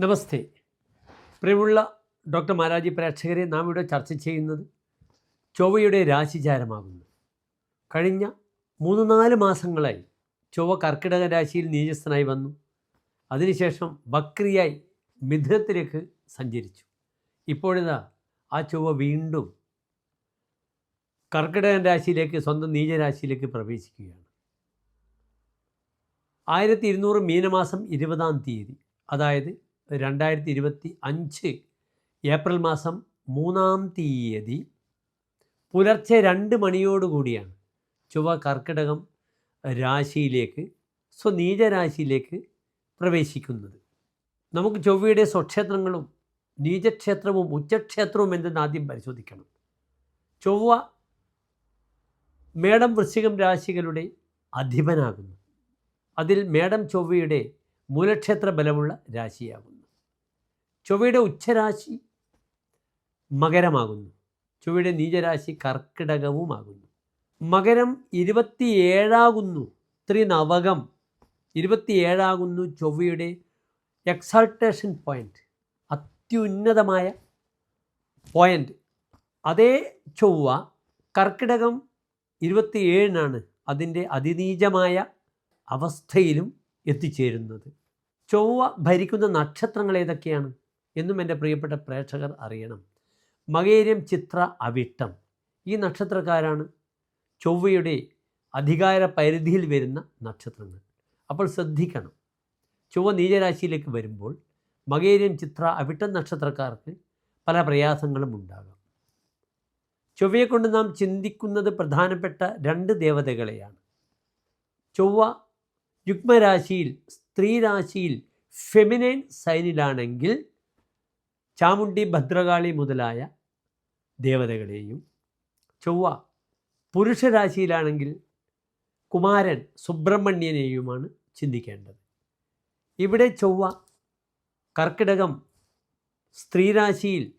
നമസ്തേ. പ്രിയമുള്ള ഡോക്ടർ മാരാജി പ്രേക്ഷകരെ നാം ഇവിടെ ചർച്ച ചെയ്യുന്നത് ചൊവ്വയുടെ രാശിചാരമാകുന്നു. കഴിഞ്ഞ മൂന്ന് നാല് മാസങ്ങളായി ചൊവ്വ കർക്കിടക രാശിയിൽ നീചസ്ഥനായി വന്നു. അതിനുശേഷം ബക്രിയായി മിഥുനത്തിലേക്ക് സഞ്ചരിച്ചു. ഇപ്പോഴിതാ ആ ചൊവ്വ വീണ്ടും കർക്കിടകൻ രാശിയിലേക്ക് സ്വന്തം നീചരാശിയിലേക്ക് പ്രവേശിക്കുകയാണ്. ആയിരത്തി ഇരുന്നൂറ് മീനമാസം ഇരുപതാം തീയതി അതായത് രണ്ടായിരത്തി ഇരുപത്തി അഞ്ച് ഏപ്രിൽ മാസം മൂന്നാം തീയതി പുലർച്ചെ രണ്ട് മണിയോടുകൂടിയാണ് ചൊവ്വ കർക്കിടകം രാശിയിലേക്ക് സ്വനീചരാശിയിലേക്ക് പ്രവേശിക്കുന്നത്. നമുക്ക് ചൊവ്വയുടെ സ്വക്ഷേത്രങ്ങളും നീചക്ഷേത്രവും ഉച്ചക്ഷേത്രവും എന്തെന്ന് ആദ്യം പരിശോധിക്കണം. ചൊവ്വ മേടം വൃശ്ചികം രാശികളുടെ അധിപനാകുന്നു. അതിൽ മേടം ചൊവ്വയുടെ മൂലക്ഷേത്ര ബലമുള്ള രാശിയാകുന്നു. ചൊവ്വയുടെ ഉച്ചരാശി മകരമാകുന്നു. ചൊവ്വയുടെ നീചരാശി കർക്കിടകവുമാകുന്നു. മകരം ഇരുപത്തിയേഴാകുന്നു. ത്രിനവകം ഇരുപത്തിയേഴാകുന്നു ചൊവ്വയുടെ എക്സാൾട്ടേഷൻ പോയിന്റ് അത്യുന്നതമായ പോയിന്റ് അതേ ചൊവ്വ കർക്കിടകം ഇരുപത്തിയേഴിനാണ് അതിന്റെ അതിനീചമായ അവസ്ഥയിലും എത്തിച്ചേരുന്നത്. ചൊവ്വ ഭരിക്കുന്ന നക്ഷത്രങ്ങൾ ഏതൊക്കെയാണ്? എന്നും എന്റെ പ്രിയപ്പെട്ട പ്രേക്ഷകർ അറിയണം. മകേര്യം ചിത്ര അവിട്ടം. ഈ നക്ഷത്രക്കാരാണ് ചൊവ്വയുടെ അധികാര പരിധിയിൽ വരുന്ന നക്ഷത്രങ്ങൾ. അപ്പോൾ ശ്രദ്ധിക്കണം. ചൊവ്വ നീചരാശിയിലേക്ക് വരുമ്പോൾ മകേര്യം ചിത്ര അവിട്ടം നക്ഷത്രക്കാർക്ക് പല പ്രയാസങ്ങളും ഉണ്ടാകാം. ചൊവ്വയെ കൊണ്ട് നാം ചിന്തിക്കുന്നത് പ്രധാനപ്പെട്ട രണ്ട് ദേവതകളെയാണ്. ചൊവ്വ യുഗ്മരാശിയിൽ സ്ത്രീരാശിയിൽ ഫെമിനൈൻ സൈനിലാണെങ്കിൽ ചാമുണ്ടി ഭദ്രകാളി മുതലായ ദേവതകളെയും ചൊവ്വ പുരുഷരാശിയിലാണെങ്കിൽ കുമാരൻ സുബ്രഹ്മണ്യനെയുമാണ് ചിന്തിക്കേണ്ടത്. ഇവിടെ ചൊവ്വ കർക്കിടകം സ്ത്രീരാശിയിൽ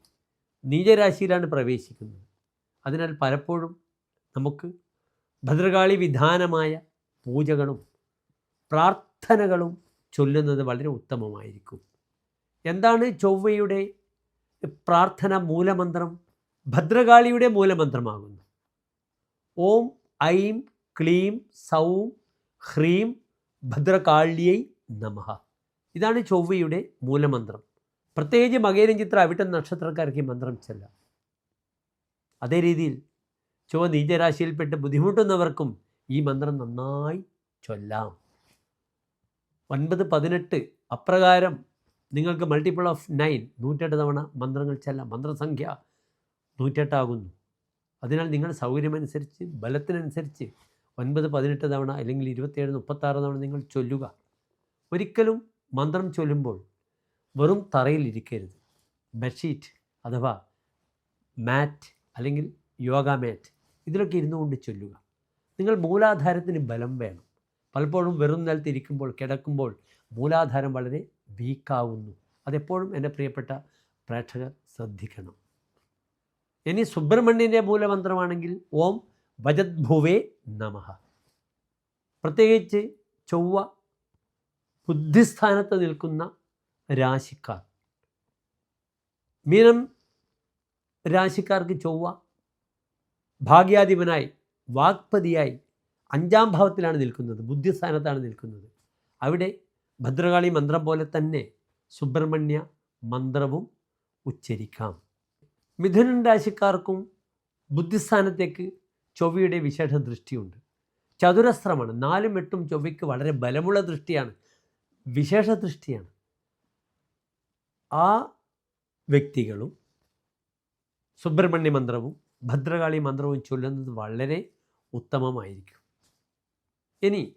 നീചരാശിയിലാണ് പ്രവേശിക്കുന്നത്. അതിനാൽ പലപ്പോഴും നമുക്ക് ഭദ്രകാളി വിധാനമായ പൂജകളും പ്രാർത്ഥനകളും ചൊല്ലുന്നത് വളരെ ഉത്തമമായിരിക്കും. എന്താണ് ചൊവ്വയുടെ പ്രാർത്ഥന മൂലമന്ത്രം ഭദ്രകാളിയുടെ മൂലമന്ത്രമാകുന്നു. ഓം ഐം ക്ലീം സൗം ഹ്രീം ഭദ്രകാളിയൈ നമഃ. ഇതാണ് ചൊവ്വയുടെ മൂലമന്ത്രം. പ്രത്യേകിച്ച് മകേരം ചിത്ര അവിട്ട നക്ഷത്രക്കാർക്ക് മന്ത്രം ചെല്ല. അതേ രീതിയിൽ ചൊവ്വ നീചരാശിയിൽപ്പെട്ട് ബുദ്ധിമുട്ടുന്നവർക്കും ഈ മന്ത്രം നന്നായി ചൊല്ലാം. ഒൻപത് പതിനെട്ട് അപ്രകാരം നിങ്ങൾക്ക് മൾട്ടിപ്പിൾ ഓഫ് നയൻ നൂറ്റെട്ട് തവണ മന്ത്രങ്ങൾ ചെല്ലാം. മന്ത്രസംഖ്യ നൂറ്റെട്ടാകുന്നു അതിനാൽ നിങ്ങൾ സൗകര്യമനുസരിച്ച് ബലത്തിനനുസരിച്ച് ഒൻപത് പതിനെട്ട് തവണ അല്ലെങ്കിൽ ഇരുപത്തേഴ് മുപ്പത്താറ് തവണ നിങ്ങൾ ചൊല്ലുക. ഒരിക്കലും മന്ത്രം ചൊല്ലുമ്പോൾ വെറും തറയിൽ ഇരിക്കരുത്. ബെഡ്ഷീറ്റ് അഥവാ മാറ്റ് അല്ലെങ്കിൽ യോഗ മാറ്റ് ഇതിലൊക്കെ ഇരുന്നു കൊണ്ട് ചൊല്ലുക. നിങ്ങൾ മൂലാധാരത്തിന് ബലം വേണം. പലപ്പോഴും വെറും നിലത്തിരിക്കുമ്പോൾ കിടക്കുമ്പോൾ മൂലാധാരം വളരെ വീക്കാവുന്നു. അതെപ്പോഴും എന്റെ പ്രിയപ്പെട്ട പ്രേക്ഷകർ ശ്രദ്ധിക്കണം. ഇനി സുബ്രഹ്മണ്യന്റെ മൂലമന്ത്രമാണെങ്കിൽ ഓം ഭജദ്ഭുവേ നമ. പ്രത്യേകിച്ച് ചൊവ്വ ബുദ്ധിസ്ഥാനത്ത് നിൽക്കുന്ന രാശിക്കാർ. മീനം രാശിക്കാർക്ക് ചൊവ്വ ഭാഗ്യാധിപനായി വാഗ്പതിയായി അഞ്ചാം ഭാവത്തിലാണ് നിൽക്കുന്നത് ബുദ്ധിസ്ഥാനത്താണ് നിൽക്കുന്നത്. അവിടെ ഭദ്രകാളി മന്ത്രം പോലെ തന്നെ സുബ്രഹ്മണ്യ മന്ത്രവും ഉച്ചരിക്കാം. മിഥുനൻ രാശിക്കാർക്കും ബുദ്ധിസ്ഥാനത്തേക്ക് ചൊവ്വയുടെ വിശേഷ ദൃഷ്ടിയുണ്ട്. ചതുരസ്രമാണ് നാലും എട്ടും ചൊവ്വയ്ക്ക് വളരെ ബലമുള്ള ദൃഷ്ടിയാണ്. വിശേഷ ദൃഷ്ടിയാണ്. ആ വ്യക്തികളും സുബ്രഹ്മണ്യ മന്ത്രവും ഭദ്രകാളി മന്ത്രവും ചൊല്ലുന്നത് വളരെ ഉത്തമമായിരിക്കും. ഇനി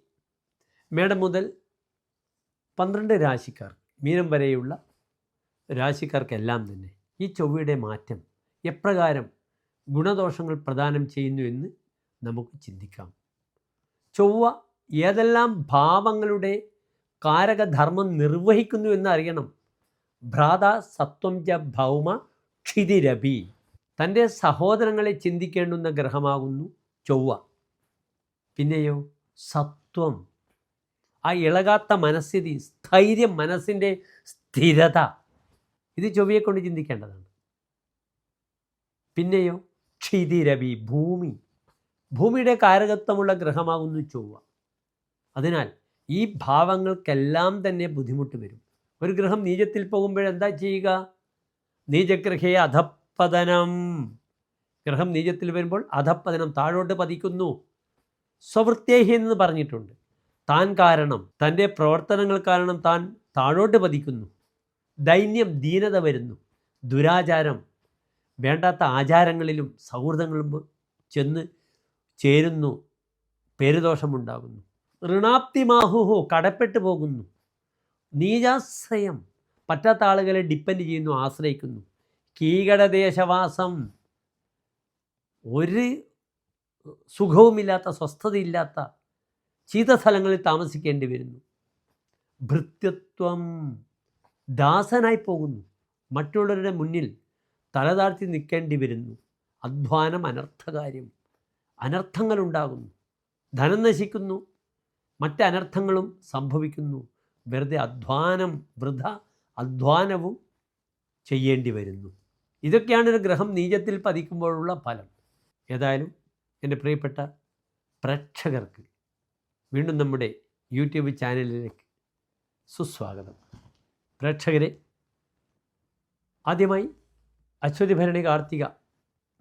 മേടം മുതൽ പന്ത്രണ്ട് രാശിക്കാർ മീനം വരെയുള്ള രാശിക്കാർക്കെല്ലാം തന്നെ ഈ ചൊവ്വയുടെ മാറ്റം എപ്രകാരം ഗുണദോഷങ്ങൾ പ്രദാനം ചെയ്യുന്നു എന്ന് നമുക്ക് ചിന്തിക്കാം. ചൊവ്വ ഏതെല്ലാം ഭാവങ്ങളുടെ കാരകധർമ്മം നിർവഹിക്കുന്നു എന്ന് അറിയണം ഭ്രാത സത്വം ച ഭൗമ ക്ഷിതിരഭി. തന്റെ സഹോദരങ്ങളെ ചിന്തിക്കേണ്ടുന്ന ഗ്രഹമാകുന്നു ചൊവ്വ. പിന്നെയോ സത്വം. ആ ഇളകാത്ത മനസ്ഥിതി സ്ഥൈര്യം മനസ്സിന്റെ സ്ഥിരത. ഇത് ചൊവ്വയെ കൊണ്ട് ചിന്തിക്കേണ്ടതാണ്. പിന്നെയോ ക്ഷിതിരവി ഭൂമി. ഭൂമിയുടെ കാരകത്വമുള്ള ഗ്രഹമാകുന്നു ചൊവ്വ. അതിനാൽ ഈ ഭാവങ്ങൾക്കെല്ലാം തന്നെ ബുദ്ധിമുട്ട് വരും. ഒരു ഗ്രഹം നീചത്തിൽ പോകുമ്പോഴെന്താ ചെയ്യുക? നീചഗ്രഹയെ അധപ്പതനം ഗ്രഹം നീചത്തിൽ വരുമ്പോൾ അധപ്പതനം താഴോട്ട് പതിക്കുന്നു. സ്വവൃത്തേഹി എന്ന് പറഞ്ഞിട്ടുണ്ട്. താൻ കാരണം തന്റെ പ്രവർത്തനങ്ങൾ കാരണം താൻ താഴോട്ട് പതിക്കുന്നു. ദൈന്യം ദീനത വരുന്നു. ദുരാചാരം വേണ്ടാത്ത ആചാരങ്ങളിലും സൗഹൃദങ്ങളിലും ചെന്ന് ചേരുന്നു. പേരുദോഷമുണ്ടാകുന്നു. ഋണാപ്തിമാഹുഹോ കടപ്പെട്ടു പോകുന്നു. നീജാശ്രയം പറ്റാത്ത ആളുകളെ ഡിപ്പെൻഡ് ചെയ്യുന്നു ആശ്രയിക്കുന്നു. കീകടദേശവാസം ഒരു സുഖവുമില്ലാത്ത സ്വസ്ഥതയില്ലാത്ത ശീതസ്ഥലങ്ങളിൽ താമസിക്കേണ്ടി വരുന്നു. ഭൃത്യത്വം ദാസനായി പോകുന്നു. മറ്റുള്ളവരുടെ മുന്നിൽ തലതാഴ്ത്തി നിൽക്കേണ്ടി വരുന്നു. അധ്വാനം അനർത്ഥകാര്യം അനർത്ഥങ്ങളുണ്ടാകുന്നു. ധനം നശിക്കുന്നു. മറ്റ് അനർത്ഥങ്ങളും സംഭവിക്കുന്നു. വെറുതെ അധ്വാനം വൃഥ അധ്വാനവും ചെയ്യേണ്ടി വരുന്നു. ഇതൊക്കെയാണ് ഒരു ഗ്രഹം നീചത്തിൽ പതിക്കുമ്പോഴുള്ള ഫലം. ഏതായാലും എന്റെ പ്രിയപ്പെട്ട പ്രേക്ഷകർക്ക് വീണ്ടും നമ്മുടെ യൂട്യൂബ് ചാനലിലേക്ക് സുസ്വാഗതം. പ്രേക്ഷകരെ ആദ്യമായി അശ്വതി ഭരണി കാർത്തിക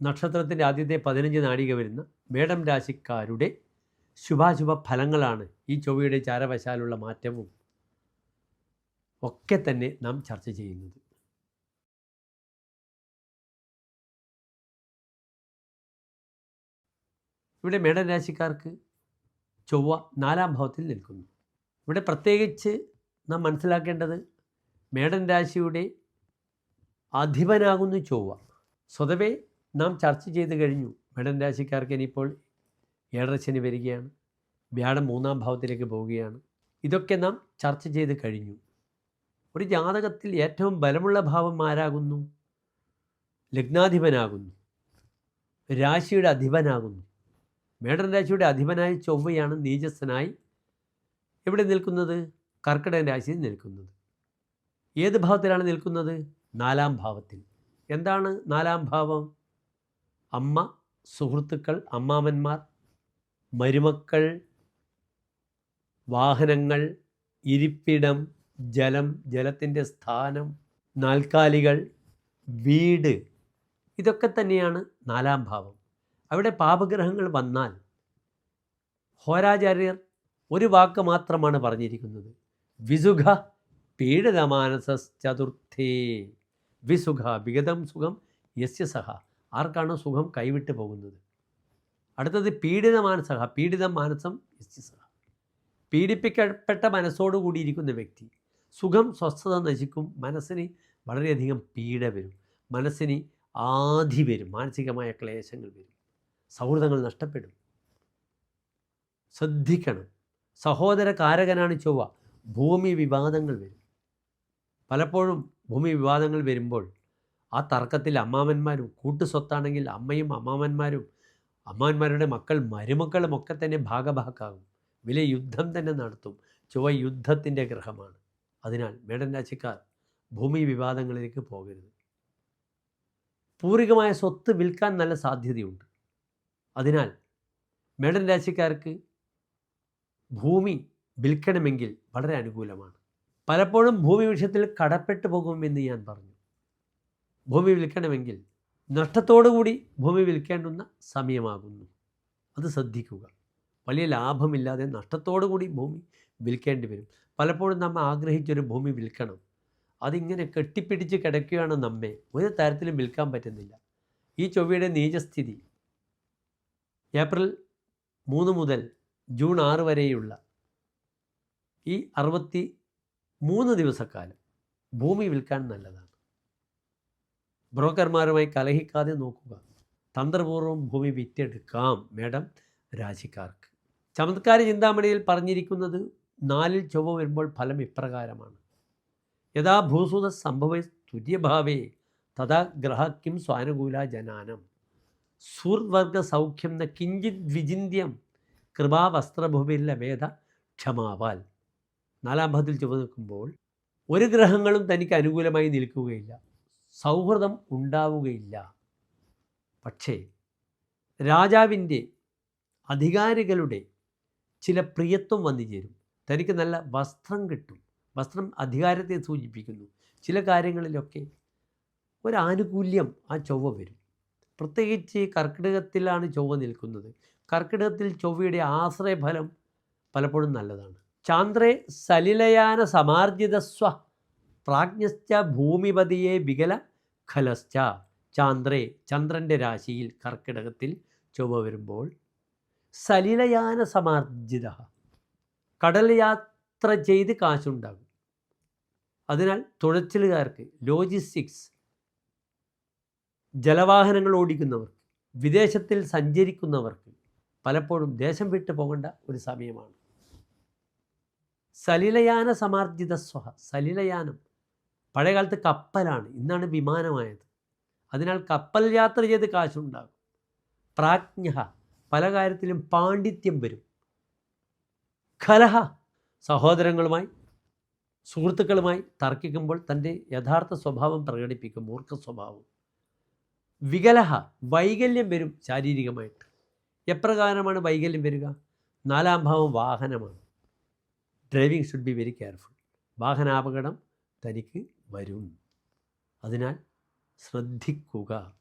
നക്ഷത്രത്തിന്റെ ആദ്യത്തെ പതിനഞ്ച് നാഴിക വരുന്ന മേടം രാശിക്കാരുടെ ശുഭാശുഭ ഫലങ്ങളാണ് ഈ ചൊവ്വയുടെ ചാരവശാലുള്ള മാറ്റവും ഒക്കെ തന്നെ നാം ചർച്ച ചെയ്യുന്നത്. ഇവിടെ മേടം രാശിക്കാർക്ക് ചൊവ്വ നാലാം ഭാവത്തിൽ നിൽക്കുന്നു. ഇവിടെ പ്രത്യേകിച്ച് നാം മനസ്സിലാക്കേണ്ടത് മേടൻ രാശിയുടെ അധിപനാകുന്നു ചൊവ്വ. സ്വതവേ നാം ചർച്ച ചെയ്ത് കഴിഞ്ഞു. മേടൻ രാശിക്കാർക്ക് ഇനിയിപ്പോൾ ഏഴര ശനി വരികയാണ്. വ്യാഴം മൂന്നാം ഭാവത്തിലേക്ക് പോവുകയാണ്. ഇതൊക്കെ നാം ചർച്ച ചെയ്ത് കഴിഞ്ഞു. ഒരു ജാതകത്തിൽ ഏറ്റവും ബലമുള്ള ഭാവം ആരാകുന്നു? ലഗ്നാധിപനാകുന്നു. രാശിയുടെ അധിപനാകുന്നു. മേടൻ രാശിയുടെ അധിപനായ ചൊവ്വയാണ് നീചസ്ഥനായി എവിടെ നിൽക്കുന്നത്? കർക്കിടകൻ രാശിയിൽ നിൽക്കുന്നത്. ഏത് ഭാവത്തിലാണ് നിൽക്കുന്നത്? നാലാം ഭാവത്തിൽ. എന്താണ് നാലാം ഭാവം? അമ്മ സുഹൃത്തുക്കൾ അമ്മാമന്മാർ മരുമക്കൾ വാഹനങ്ങൾ ഇരിപ്പിടം ജലം ജലത്തിന്റെ സ്ഥാനം നാൽക്കാലികൾ വീട്. ഇതൊക്കെ തന്നെയാണ് നാലാം ഭാവം. അവിടെ പാപഗ്രഹങ്ങൾ വന്നാൽ ഹോരാചാര്യർ ഒരു വാക്ക് മാത്രമാണ് പറഞ്ഞിരിക്കുന്നത്. വിസുഖ പീഡിതമാനസ ചതുർത്ഥേ വിസുഖ വിഗതം സുഖം യസ്യ സഹ. ആർക്കാണോ സുഖം കൈവിട്ട് പോകുന്നത്. അടുത്തത് പീഡിത മാനസഹ പീഡിതം മാനസം യസ്യ സഹ. പീഡിപ്പിക്കപ്പെട്ട മനസ്സോടുകൂടിയിരിക്കുന്ന വ്യക്തി സുഖം സ്വസ്ഥത നശിക്കും. മനസ്സിന് വളരെയധികം പീഡ വരും. മനസ്സിന് ആധി വരും. മാനസികമായ ക്ലേശങ്ങൾ വരും. സൗഹൃദങ്ങൾ നഷ്ടപ്പെടും. ശ്രദ്ധിക്കണം. സഹോദര കാരകനാണ് ചൊവ്വ. ഭൂമി വിവാദങ്ങൾ വരും. പലപ്പോഴും ഭൂമി വിവാദങ്ങൾ വരുമ്പോൾ ആ തർക്കത്തിൽ അമ്മാമന്മാരും കൂട്ടുസ്വത്താണെങ്കിൽ അമ്മയും അമ്മാവന്മാരും അമ്മാവന്മാരുടെ മക്കൾ മരുമക്കളും ഒക്കെ തന്നെ ഭാഗഭാക്കാകും. വില യുദ്ധം തന്നെ നടത്തും. ചൊവ്വ യുദ്ധത്തിന്റെ ഗ്രഹമാണ്. അതിനാൽ മേടൻ രാശിക്കാർ ഭൂമി വിവാദങ്ങളിലേക്ക് പോകരുത്. പൂർവികമായ സ്വത്ത് വിൽക്കാൻ നല്ല സാധ്യതയുണ്ട്. അതിനാൽ മേടൻ രാശിക്കാർക്ക് ഭൂമി വിൽക്കണമെങ്കിൽ വളരെ അനുകൂലമാണ്. പലപ്പോഴും ഭൂമി വിഷയത്തിൽ കടപ്പെട്ടു പോകുമെന്ന് ഞാൻ പറഞ്ഞു. ഭൂമി വിൽക്കണമെങ്കിൽ നഷ്ടത്തോടുകൂടി ഭൂമി വിൽക്കേണ്ടുന്ന സമയമാകുന്നു. അത് ശ്രദ്ധിക്കുക. വലിയ ലാഭമില്ലാതെ നഷ്ടത്തോടുകൂടി ഭൂമി വിൽക്കേണ്ടി വരും. പലപ്പോഴും നമ്മൾ ആഗ്രഹിച്ചൊരു ഭൂമി വിൽക്കണം. അതിങ്ങനെ കെട്ടിപ്പിടിച്ച് കിടക്കുകയാണ് നമ്മെ. ഒരു തരത്തിലും വിൽക്കാൻ പറ്റുന്നില്ല. ഈ ചൊവ്വയുടെ നീചസ്ഥിതി ഏപ്രിൽ മൂന്ന് മുതൽ ജൂൺ ആറ് വരെയുള്ള ഈ അറുപത്തി മൂന്ന് ദിവസക്കാലം ഭൂമി വിൽക്കാൻ നല്ലതാണ്. ബ്രോക്കർമാരുമായി കലഹിക്കാതെ നോക്കുക. തന്ത്രപൂർവം ഭൂമി വിറ്റെടുക്കാം മേഡം രാശിക്കാർക്ക്. ചമത്കാര ചിന്താമണിയിൽ പറഞ്ഞിരിക്കുന്നത് നാലിൽ ചൊവ്വ വരുമ്പോൾ ഫലം ഇപ്രകാരമാണ്. യഥാ ഭൂസുത സംഭവ തുര്യഭാവേ തഥാ ഗ്രഹക്കിം സ്വാനുകൂല ജനാനം. സൂർവർഗ സൗഖ്യം ന കിഞ്ചിത് വിചിന്യം കൃപാവസ്ത്രഭുവില്ല വേദ ക്ഷമാവാൽ. നാലാം ഭാഗത്തിൽ ചുവ നിൽക്കുമ്പോൾ ഒരു ഗ്രഹങ്ങളും തനിക്ക് അനുകൂലമായി നിൽക്കുകയില്ല. സൗഹൃദം ഉണ്ടാവുകയില്ല. പക്ഷേ രാജാവിന്റെ അധികാരികളുടെ ചില പ്രിയത്വം വന്നു ചേരും. തനിക്ക് നല്ല വസ്ത്രം കിട്ടും. വസ്ത്രം അധികാരത്തെ സൂചിപ്പിക്കുന്നു. ചില കാര്യങ്ങളിലൊക്കെ ഒരാനുകൂല്യം ആ ചൊവ്വ വരും. പ്രത്യേകിച്ച് കർക്കിടകത്തിലാണ് ചൊവ്വ നിൽക്കുന്നത്. കർക്കിടകത്തിൽ ചൊവ്വയുടെ ആശ്രയഫലം പലപ്പോഴും നല്ലതാണ്. ചാന്ദ്രേ സലിലയാന സമാർജിതസ്വ പ്രാജ്ഞശ്ച ഭൂമിപതിയെ വികല ഖലശ്ച. ചാന്ദ്രേ ചന്ദ്രന്റെ രാശിയിൽ കർക്കിടകത്തിൽ ചൊവ്വ വരുമ്പോൾ സലിലയാന സമാർജിത കടൽ യാത്ര ചെയ്ത് കാശുണ്ടാകും. അതിനാൽ തുഴച്ചിലുകാർക്ക് ലോജിസ്റ്റിക്സ് ജലവാഹനങ്ങൾ ഓടിക്കുന്നവർക്ക് വിദേശത്തിൽ സഞ്ചരിക്കുന്നവർക്ക് പലപ്പോഴും ദേശം വിട്ടു പോകേണ്ട ഒരു സമയമാണ്. സലിലയാന സമാർജിത സ്വഹ സലിലയാനം പഴയകാലത്ത് കപ്പലാണ് ഇന്നാണ് വിമാനമായത്. അതിനാൽ കപ്പൽ യാത്ര ചെയ്ത് കാശുണ്ടാകും. പ്രാജ്ഞ പല കാര്യത്തിലും പാണ്ഡിത്യം വരും. കലഹ സഹോദരങ്ങളുമായി സുഹൃത്തുക്കളുമായി തർക്കിക്കുമ്പോൾ തന്റെ യഥാർത്ഥ സ്വഭാവം പ്രകടിപ്പിക്കും മൂർഖ സ്വഭാവം. വികലഹ വൈകല്യം വരും ശാരീരികമായിട്ട്. എപ്രകാരമാണ് വൈകല്യം വരിക? നാലാം ഭാവം വാഹനമാണ്. Driving should be very careful വാഹനാപകടം തനിക്ക് വരും. അതിനാൽ ശ്രദ്ധിക്കുക.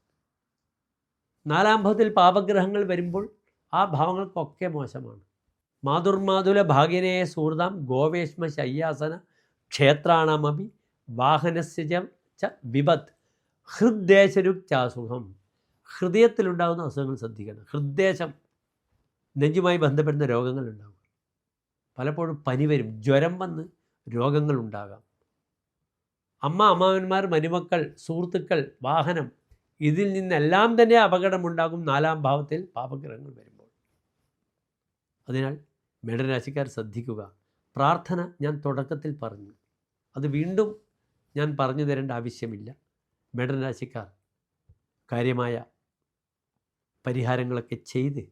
നാലാം ഭാവത്തിൽ പാപഗ്രഹങ്ങൾ വരുമ്പോൾ ആ ഭാവങ്ങൾക്കൊക്കെ മോശമാണ്. മാതുർമാതുല ഭാഗ്യനേയ സുഹൃതാം ഗോവേഷ്മ ശയ്യാസന ക്ഷേത്രാണമപി വാഹനസ്യ ച- വിപത്ത് ഹൃദ്ദേശരുക്ചാസുഖം ഹൃദയത്തിലുണ്ടാകുന്ന അസുഖങ്ങൾ ശ്രദ്ധിക്കണം. ഹൃദ്ദേശം നെഞ്ചുമായി ബന്ധപ്പെടുന്ന രോഗങ്ങളുണ്ടാകും. പലപ്പോഴും പനി വരും. ജ്വരം വന്ന് രോഗങ്ങളുണ്ടാകാം. അമ്മ അമ്മാവന്മാർ മരുമക്കൾ സുഹൃത്തുക്കൾ വാഹനം ഇതിൽ നിന്നെല്ലാം തന്നെ അപകടമുണ്ടാകും നാലാം ഭാവത്തിൽ പാപഗ്രഹങ്ങൾ വരുമ്പോൾ. അതിനാൽ മേടരാശിക്കാർ ശ്രദ്ധിക്കുക. പ്രാർത്ഥന ഞാൻ തുടക്കത്തിൽ പറഞ്ഞു. അത് വീണ്ടും ഞാൻ പറഞ്ഞു തരേണ്ട ആവശ്യമില്ല. മേടരാശിക്കാർ കാര്യമായ പരിഹാരങ്ങളൊക്കെ ചെയ്ത്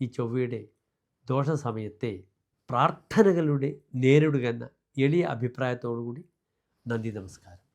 ഈ ചൊവ്വയുടെ ദോഷസമയത്തെ പ്രാർത്ഥനകളുടെ നേരിടുക എന്ന എളിയ അഭിപ്രായത്തോടു കൂടി നന്ദി നമസ്കാരം.